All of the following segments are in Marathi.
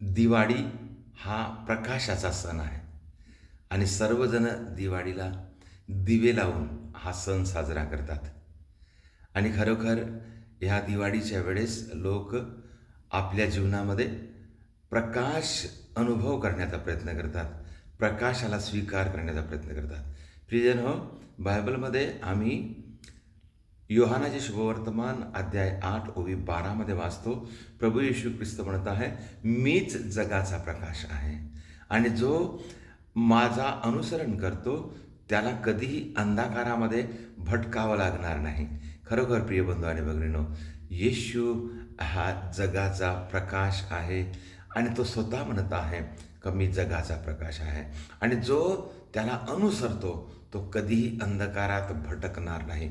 दिवाळी हा प्रकाशाचा सण आहे. आणि सर्वजण दिवाळीला दिवे लावून हा सण साजरा करतात. आणि खरोखर ह्या दिवाळीच्या वेळेस लोक आपल्या जीवनामध्ये प्रकाश अनुभव करण्याचा प्रयत्न करतात. प्रकाशाला स्वीकार करण्याचा प्रयत्न करतात. प्रियजन हो बायबलमध्ये आम्ही योहानाचे शुभवर्तमान अध्याय आठ ओवी बारामध्ये वाचतो प्रभू येशू ख्रिस्त म्हणत आहे मीच जगाचा प्रकाश आहे. आणि जो माझा अनुसरण करतो त्याला कधीही अंधकारामध्ये भटकावं लागणार नाही. खरोखर प्रिय बंधू आणि भगिनीनो येशू हा जगाचा प्रकाश आहे आणि तो स्वतः म्हणत आहे कमी जगाचा प्रकाश आहे. आणि जो त्याला अनुसरतो तो कधीही अंधकारात भटकणार नाही.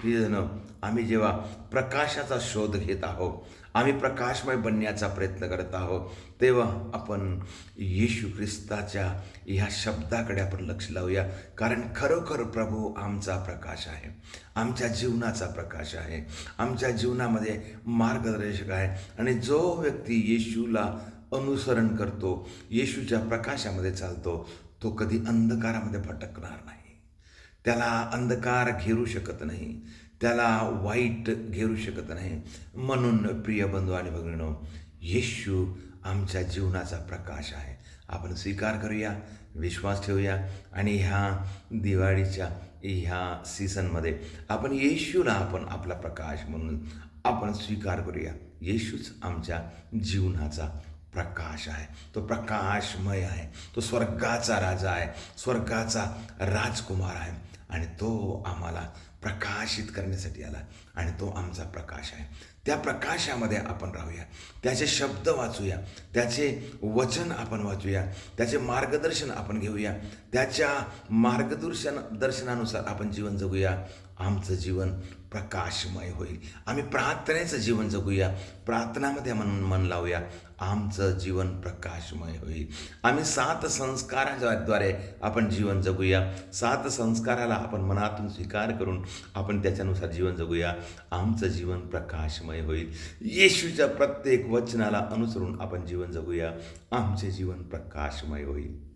प्रियजन आम्ही जेव्हा प्रकाशाचा शोध घेत आहोत आम्ही प्रकाशमय बनण्याचा प्रयत्न करत आहोत तेव्हा आपण येशू ख्रिस्ताच्या ह्या शब्दाकडे आपण लक्ष लावूया. कारण खरोखर प्रभू आमचा प्रकाश आहे. आमच्या जीवनाचा प्रकाश आहे. आमच्या जीवनामध्ये मार्गदर्शक आहे. आणि जो व्यक्ती येशूला अनुसरण करतो येशूच्या प्रकाशामध्ये चालतो तो कधी अंधकारामध्ये भटकणार नाही. त्याला अंधकार घेरू शकत नाही त्याला वाईट घेरू शकत नाही. म्हणून प्रिय बंधू आणि भगिनो येशू आमच्या जीवनाचा प्रकाश आहे. आपण स्वीकार करूया विश्वास ठेवूया आणि ह्या दिवाळीच्या ह्या सीझनमध्ये आपण येशूला आपण आपला प्रकाश म्हणून आपण स्वीकार करूया. येशूच आमच्या जीवनाचा प्रकाश आहे तो प्रकाशमय आहे तो स्वर्गाचा राजा आहे स्वर्गाचा राजकुमार आहे आणि तो आम्हाला प्रकाशित करण्यासाठी आला आणि तो आमचा प्रकाश आहे. त्या प्रकाशामध्ये आपण राहूया त्याचे शब्द वाचूया त्याचे वचन आपण वाचूया त्याचे मार्गदर्शन आपण घेऊया त्याच्या मार्गदर्शन दर्शनानुसार आपण जीवन जगूया. आमचं जीवन प्रकाशमय होईल. आम्ही प्रार्थनेचं जीवन जगूया. प्रार्थनामध्ये मन मन लावूया. आमचं जीवन प्रकाशमय होईल. आम्ही सात संस्काराद्वारे आपण जीवन जगूया. सात संस्काराला आपण मनातून स्वीकार करून आपण त्याच्यानुसार जीवन जगूया. आमचं जीवन प्रकाशमय होईल. येशूच्या प्रत्येक वचनाला अनुसरून आपण जीवन जगूया. आमचे जीवन प्रकाशमय होईल.